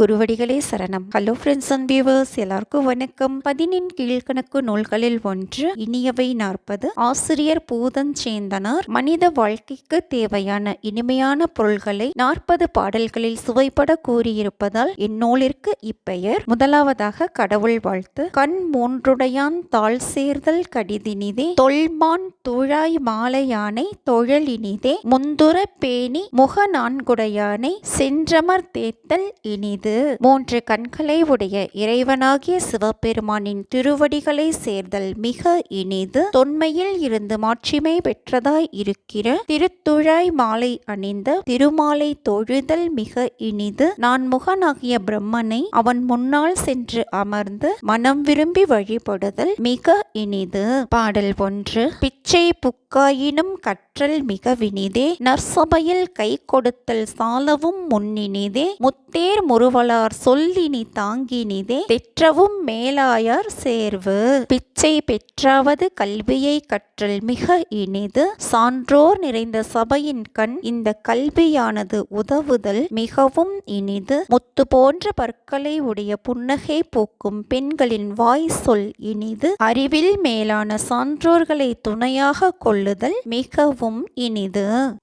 குருவடிகளே சரணம். Hello friends and viewers எல்லாருக்கும் வணக்கம். பதினின் கீழ்கணக்கு நூல்களில் ஒன்று இனியவை நாற்பது. ஆசிரியர் பூதன் சேந்தனார் மனித வாழ்க்கைக்கு தேவையான இனிமையான பொருள்களை நாற்பது பாடல்களில் சுவைப்பட கூறியிருப்பதால் இந்நூலிற்கு இப்பெயர். முதலாவதாக கடவுள் வாழ்த்து. கண் மூன்றுடையான் தாழ் சேர்தல் கடிதினிதே தொல்மான் துழாய் மாலையானை தொழலினிதே முந்துர பேணி முக நான்குடையானை சென்றமர் தேத்தல் இனிதே. மூன்று கண்களை உடைய இறைவனாகிய சிவபெருமானின் திருவடிகளை சேர்தல் மிக இனிது தொன்மையில் இருந்து மாட்சிமை பெற்றதாய் இருக்கிற திருத்துழாய் மாலை அணிந்த திருமாலை தொழுதல் மிக இனிது. நான் முகனாகிய பிரம்மனை அவன் முன்னால் சென்று அமர்ந்து மனம் விரும்பி வழிபடுதல் மிக இனிது. பாடல் ஒன்று பிச்சை புக் காயினும் கற்றல் மிக வினிதே நற்சபையில் கை கொடுத்தல் சாலவும் முன்னினிதே முத்தேர் முறுவலார் சொல்லினி தாங்கினிதே பெற்றவும் மேலாயார் சேர்வு. பிச்சை பெற்றாவது கல்வியை கற்றல் மிக இனிது சான்றோர் நிறைந்த சபையின் கண் இந்த கல்வியானது உதவுதல் மிகவும் இனிது. முத்து போன்ற பற்களை உடைய புன்னகை பூக்கும் பெண்களின் வாய் சொல் இனிது அறிவில் மேலான சான்றோர்களை துணையாக கொள்ளுதல் மிகவும் இனிது.